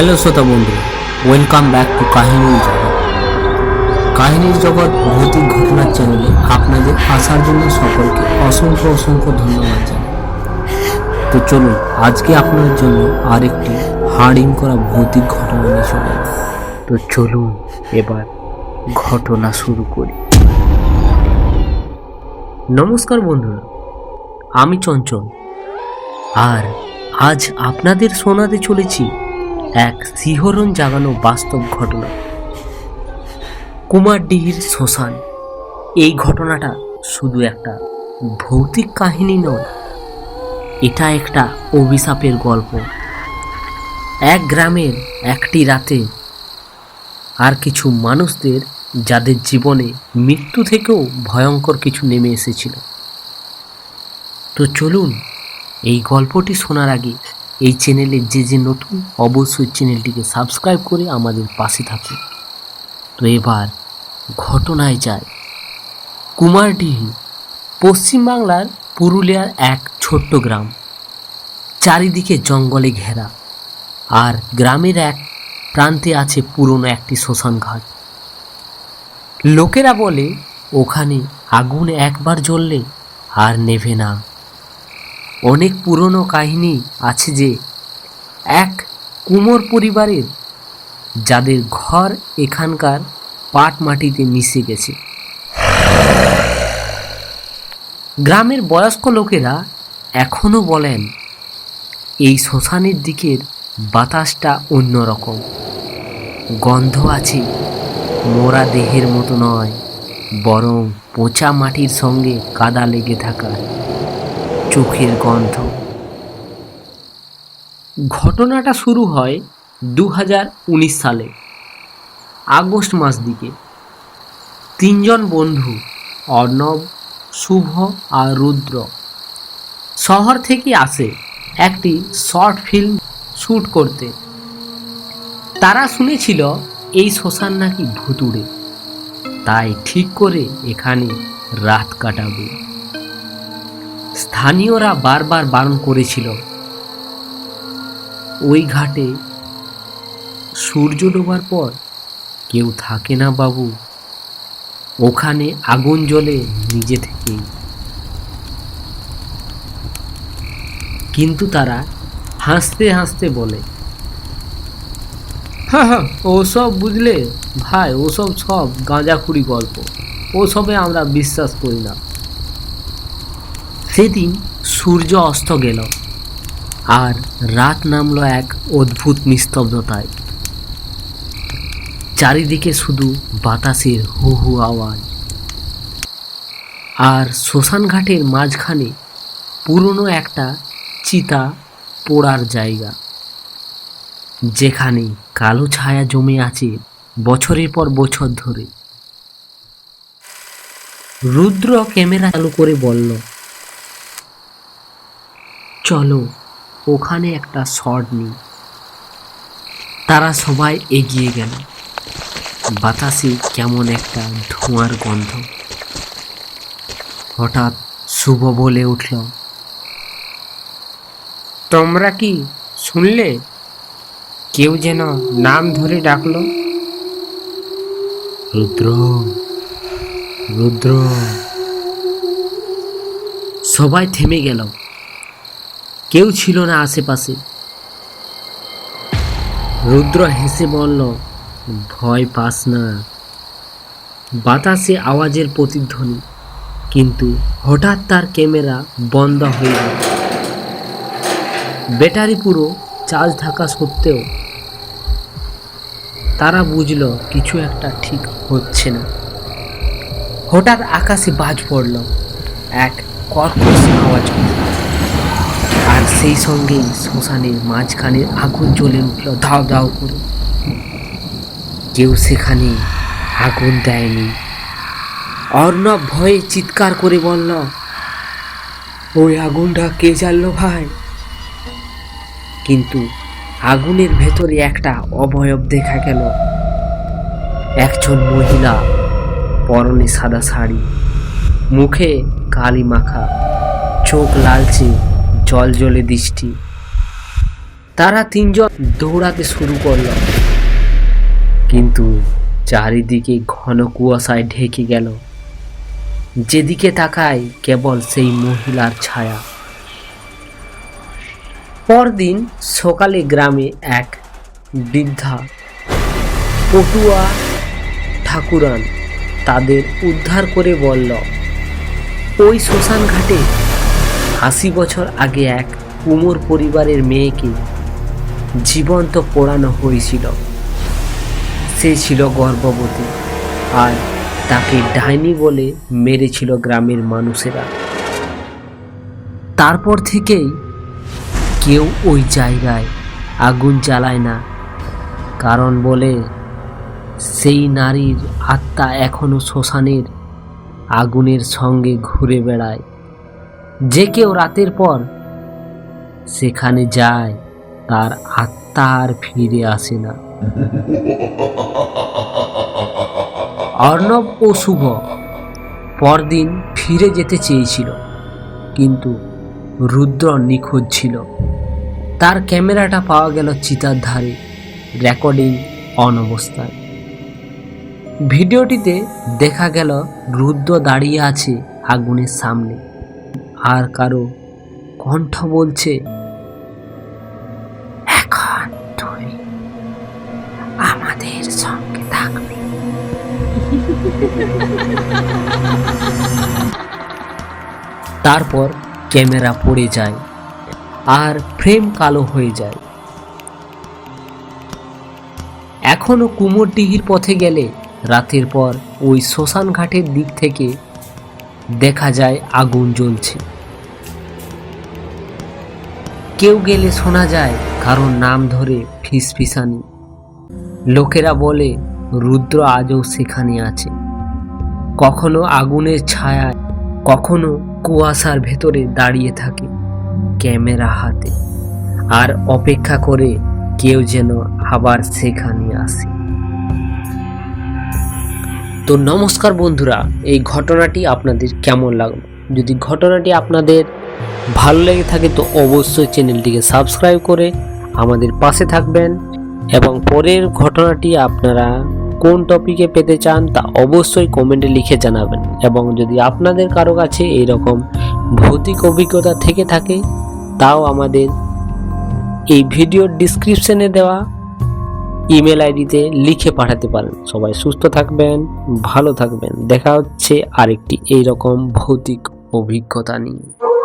Hello শ্রোতা বন্ধু welcome back to কাহিনীর জগৎ। কাহিনীর জগৎ ভৌতিক ঘটনার চ্যানেলে আপনাদের আসার জন্য সকলকে অসংখ্য অসংখ্য ধন্যবাদ জানাই। তো চলুন, আজকে আপনার জন্য আরেকটি হার্ডিং করা ভৌতিক ঘটনা নিয়ে চলে তো চলুন, এবার ঘটনা শুরু করি। নমস্কার বন্ধুরা, আমি চঞ্চল। আর আজ আপনাদের শোনাতে চলেছি এক শিহরণ জাগানো বাস্তব ঘটনা। কুমারডিহির শ্মশান। এই ঘটনাটা শুধু একটা ভৌতিক কাহিনী নয়, এটা একটা অভিশাপের গল্প। এক গ্রামের একটি রাতে আর কিছু মানুষদের যাদের জীবনে মৃত্যু থেকেও ভয়ঙ্কর কিছু নেমে এসেছিল। তো চলুন এই গল্পটি শোনার আগে এই চ্যানেলে যে যে নতুন, অবশ্যই চ্যানেলটিকে সাবস্ক্রাইব করে আমাদের পাশে থাকুন। তো এবার ঘটনায় যায় কুমারডিহি পশ্চিমবাংলার পুরুলিয়ার এক ছোট্ট গ্রাম। চারিদিকে জঙ্গলে ঘেরা। আর গ্রামের এক প্রান্তে আছে পুরনো একটি শ্মশান ঘাট। লোকেরা বলে, ওখানে আগুন একবার জ্বললে আর নেভে না। অনেক পুরনো কাহিনী আছে যে, এক কুমোর পরিবারের যাদের ঘর এখানকার পাট মাটিতে মিশে গেছে। গ্রামের বয়স্ক লোকেরা এখনও বলেন, এই শ্মশানের দিকের বাতাসটা অন্যরকম। গন্ধ আছে, মোরা দেহের মতো নয়, বরং পচা মাটির সঙ্গে কাদা লেগে থাকা। চোখের গন্ধ। ঘটনাটা শুরু হয় দু হাজার উনিশ সালে, আগস্ট মাস দিকে। তিনজন বন্ধু, অর্ণব, শুভ আর রুদ্র, শহর থেকে আসে একটি শর্ট ফিল্ম শ্যুট করতে। তারা শুনেছিল, এই শ্মশান নাকি ভুতুড়ে। তাই ঠিক করে এখানে রাত কাটাবে। স্থানীয়রা বারবার বারণ করেছিল। ওই ঘাটে সূর্য ডোবার পর কেউ থাকে না বাবু। ওখানে আগুন জ্বলে নিজে থেকেই। কিন্তু তারা হাসতে হাসতে বলে হ্যাঁ হ্যাঁ ওসব বুঝলে ভাই, ওসব সব গাঁজাখুরি গল্প। ওসবে আমরা বিশ্বাস করি না। সেদিন সূর্য অস্ত গেল, আর রাত নামলো এক অদ্ভুত নিস্তব্ধতায়। চারিদিকে শুধু বাতাসের হু হু আওয়াজ। আর শ্মশান ঘাটের মাঝখানে পুরনো একটা চিতা পোড়ার জায়গা, যেখানে কালো ছায়া জমে আছে বছরের পর বছর ধরে। রুদ্র ক্যামেরা চালু করে বলল চলো ওখানে একটা শট নিই। তারা সবাই এগিয়ে গেল। বাতাসে কেমন একটা ধোঁয়ার গন্ধ। হঠাৎ শুভ বলে উঠল তোমরা কি শুনলে? কেউ যেন নাম ধরে ডাকলো? রুদ্র রুদ্র। সবাই থেমে গেল। কেউ ছিল না আশেপাশে। রুদ্র হেসে বলল, ভয় পাস না। বাতাসে আওয়াজের প্রতিধ্বনি, কিন্তু হঠাৎ তার ক্যামেরা বন্ধ হয়ে গেল। ব্যাটারি পুরো চার্জ থাকা সত্ত্বেও তারা বুঝল কিছু একটা ঠিক হচ্ছে না। হঠাৎ আকাশে বাজ পড়ল, এক কর্কশ আওয়াজ। সেই সঙ্গেই শ্মশানের মাঝখানে আগুন জ্বলে উঠল দাও দাও করে। কেউ সেখানে আগুন দেয়নি। অর্ণব ভয়ে চিৎকার করে বলল, ওই আগুনটা কে জ্বাললো ভাই? কিন্তু আগুনের ভেতরে একটা অবয়ব দেখা গেল। একজন মহিলা, পরনে সাদা শাড়ি, মুখে কালি মাখা চোখ লালচে জল জলে দৃষ্টি। তারা তিনজন দৌড়াতে শুরু করল। কিন্তু চারিদিকে ঘন কুয়াশায় ঢেকে গেল। যেদিকে তাকায় কেবল সেই মহিলার ছায়া। পরদিন সকালে গ্রামে এক বৃদ্ধা পটুয়া ঠাকুরান তাদের উদ্ধার করে বলল, ওই শ্মশান ঘাটে আশি বছর আগে এক কুমোর পরিবারের মেয়েকে জীবন্ত পোড়ানো হয়েছিল। সে ছিল গর্ভবতী আর তাকে ডাইনি বলে মেরেছিল গ্রামের মানুষেরা। তারপর থেকেই কেউ ওই জায়গায় আগুন জ্বালায় না। কারণ বলে, সেই নারীর আত্মা এখনও শ্মশানের আগুনের সঙ্গে ঘুরে বেড়ায়। যে কেউ রাতের পর সেখানে যায়, তার আত্মা আর ফিরে আসে না। অর্ণব ও শুভ পরদিন ফিরে যেতে চেয়েছিল, কিন্তু রুদ্র নিখোঁজ ছিল। তার ক্যামেরাটা পাওয়া গেল চিতার ধারে, রেকর্ডিং অন অবস্থায়। ভিডিওটিতে দেখা গেল রুদ্র দাঁড়িয়ে আছে আগুনের সামনে। আর কারও কণ্ঠ বলছে, এখন তুই আমাদের সঙ্গে তারপর ক্যামেরা পড়ে যায় আর ফ্রেম কালো হয়ে যায়। এখনও কুমোরডিহির পথে গেলে রাতের পর ওই শ্মশান ঘাটের দিক থেকে দেখা যায় আগুন জ্বলছে। কেউ গেলে শোনা যায় কারোর নাম ধরে ফিসফিসানি। লোকেরা বলে, রুদ্র আজও সেখানে আছে। কখনো আগুনের ছায়ায়, কখনো কুয়াশার ভেতরে দাঁড়িয়ে থাকে ক্যামেরা হাতে। আর অপেক্ষা করে কেউ যেন আবার সেখানে আসে। তো নমস্কার বন্ধুরা, এই ঘটনাটি আপনাদের কেমন লাগল? যদি ঘটনাটি আপনাদের ভালো লেগে থাকে তো অবশ্যই চ্যানেলটিকে সাবস্ক্রাইব করে আমাদের পাশে থাকবেন এবং পরের ঘটনাটি আপনারা কোন টপিকে পেতে চান তা অবশ্যই কমেন্টে লিখে জানাবেন। এবং যদি আপনাদের কারও কাছে এইরকম ভৌতিক অভিজ্ঞতা থেকে থাকে, তাও আমাদের এই ভিডিওর ডিসক্রিপশনে দেওয়া ইমেল আইডিতে লিখে পাঠাতে পারেন। সবাই সুস্থ থাকবেন, ভালো থাকবেন। দেখা হচ্ছে আরেকটি এইরকম ভৌতিক অভিজ্ঞতা নিয়ে।